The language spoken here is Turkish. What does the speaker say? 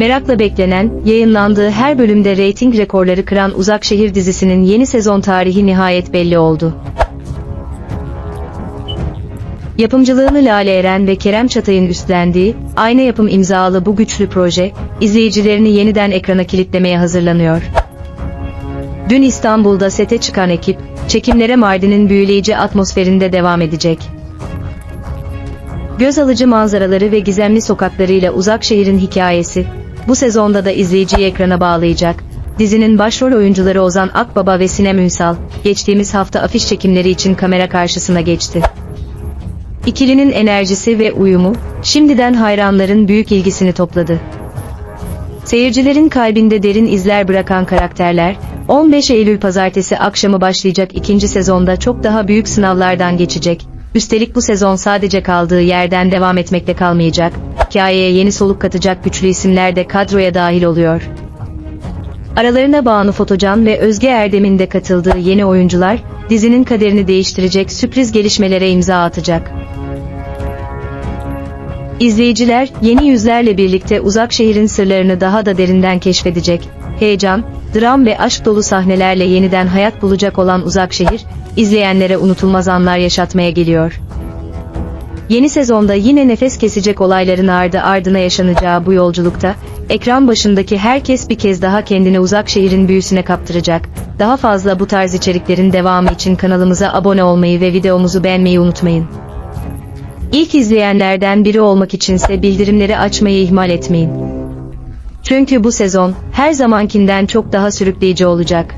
Merakla beklenen, yayınlandığı her bölümde reyting rekorları kıran Uzak Şehir dizisinin yeni sezon tarihi nihayet belli oldu. Yapımcılığını Lale Eren ve Kerem Çatay'ın üstlendiği, aynı yapım imzalı bu güçlü proje, izleyicilerini yeniden ekrana kilitlemeye hazırlanıyor. Dün İstanbul'da sete çıkan ekip, çekimlere Mardin'in büyüleyici atmosferinde devam edecek. Göz alıcı manzaraları ve gizemli sokaklarıyla uzak şehrin hikayesi, bu sezonda da izleyiciyi ekrana bağlayacak. Dizinin başrol oyuncuları Ozan Akbaba ve Sinem Ünsal, geçtiğimiz hafta afiş çekimleri için kamera karşısına geçti. İkilinin enerjisi ve uyumu, şimdiden hayranların büyük ilgisini topladı. Seyircilerin kalbinde derin izler bırakan karakterler, 15 Eylül pazartesi akşamı başlayacak ikinci sezonda çok daha büyük sınavlardan geçecek. Üstelik bu sezon sadece kaldığı yerden devam etmekle kalmayacak, hikayeye yeni soluk katacak güçlü isimler de kadroya dahil oluyor. Aralarına Banu Fotocan ve Özge Erdem'in de katıldığı yeni oyuncular, dizinin kaderini değiştirecek sürpriz gelişmelere imza atacak. İzleyiciler, yeni yüzlerle birlikte uzak şehrin sırlarını daha da derinden keşfedecek. Heyecan, dram ve aşk dolu sahnelerle yeniden hayat bulacak olan uzak şehir, izleyenlere unutulmaz anlar yaşatmaya geliyor. Yeni sezonda yine nefes kesecek olayların ardı ardına yaşanacağı bu yolculukta, ekran başındaki herkes bir kez daha kendini uzak şehrin büyüsüne kaptıracak. Daha fazla bu tarz içeriklerin devamı için kanalımıza abone olmayı ve videomuzu beğenmeyi unutmayın. İlk izleyenlerden biri olmak içinse bildirimleri açmayı ihmal etmeyin. Çünkü bu sezon her zamankinden çok daha sürükleyici olacak.